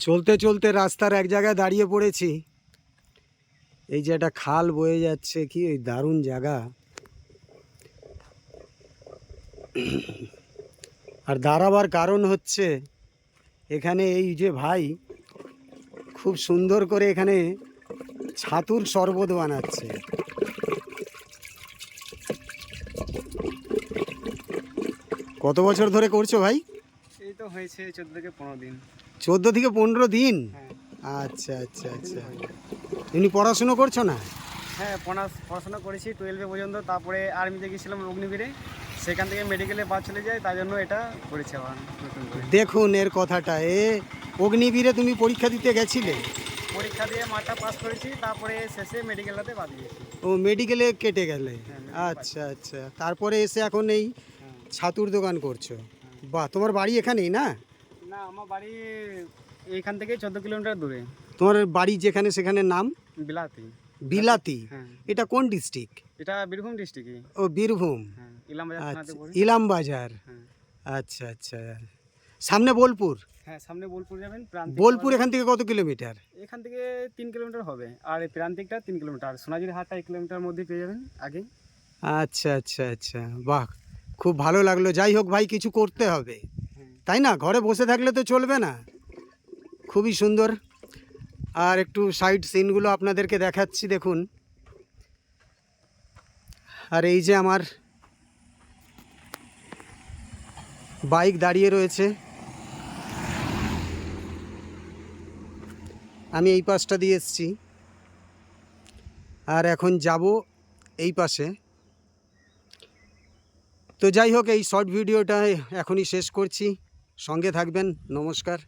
চলতে চলতে রাস্তার এক জায়গায় দাঁড়িয়ে পড়েছি। এই যে একটা খাল বয়ে যাচ্ছে, কি ওই দারুণ জায়গা। আর দাঁড়াবার কারণ হচ্ছে, এখানে এই যে ভাই, খুব সুন্দর করে এখানে ছাতুর শরবত বানাচ্ছে। কত বছর ধরে করছ ভাই? হয়েছে চোদ্দ থেকে পনেরো দিন। চোদ্দ থেকে পনেরো দিন? হ্যাঁ। আচ্ছা আচ্ছা আচ্ছা। এমনি পড়াশুনো করছ না? হ্যাঁ পড়া- পড়াশোনা করেছি টুয়েলভে পর্যন্ত তারপরে আর্মিতে গিয়েছিলাম অগ্নিবীরে। সেখান থেকে মেডিকেলে বাদ চলে যায় তাই জন্য এটা করেছি করে। দেখুন এর কথাটা এ অগ্নিবীরে তুমি পরীক্ষা দিতে গেছিলে? পরীক্ষা দিয়ে মাঠটা পাস করেছি তারপরে শেষে মেডিকেলটাতে বাদ দিয়েছি ও মেডিকেলে কেটে গেলে? হ্যাঁ, আচ্ছা আচ্ছা। তারপরে এসে এখন এই হ্যাঁ। ছাতুর দোকান করছ? বাহ তোমার বাড়ি এখানেই না? না আমার বাড়ি এইখান থেকে চোদ্দ কিলোমিটার দূরে। তোমার বাড়ি যেখানে সেখানে নাম? বিলাতি। বিলাতি? হ্যাঁ। এটা কোন ডিস্ট্রিক্ট এটা বীরভূম ডিস্ট্রিক্টে ও বীরভূম। হ্যাঁ আচ্ছা ইলাম বাজার। হ্যাঁ। আচ্ছা আচ্ছা। সামনে বোলপুর? হ্যাঁ সামনে বোলপুর যাবেন বোলপুর এখান থেকে কত কিলোমিটার? এখান থেকে তিন কিলোমিটার হবে আর এই প্রান্তিকটা তিন কিলোমিটার। সোনাঝুরি হাটটা এক কিলোমিটার মধ্যে পেয়ে যাবেন আগে। আচ্ছা আচ্ছা আচ্ছা। বাহ খুব ভালো লাগল। যাই হোক ভাই, কিছু করতে হবে। তাই না? ঘরে বসে থাকলে তো চলবে না। খুবই সুন্দর। আর একটু সাইড সিনগুলো আপনাদেরকে দেখাচ্ছি, দেখুন। আর এই যে আমার বাইক দাঁড়িয়ে রয়েছে। আমি এই পাশটা দিয়ে এসছি। আর এখন যাব এই পাশে। তো যাই হোক এই শর্ট ভিডিওটা এখনই শেষ করছি। সঙ্গে থাকবেন নমস্কার।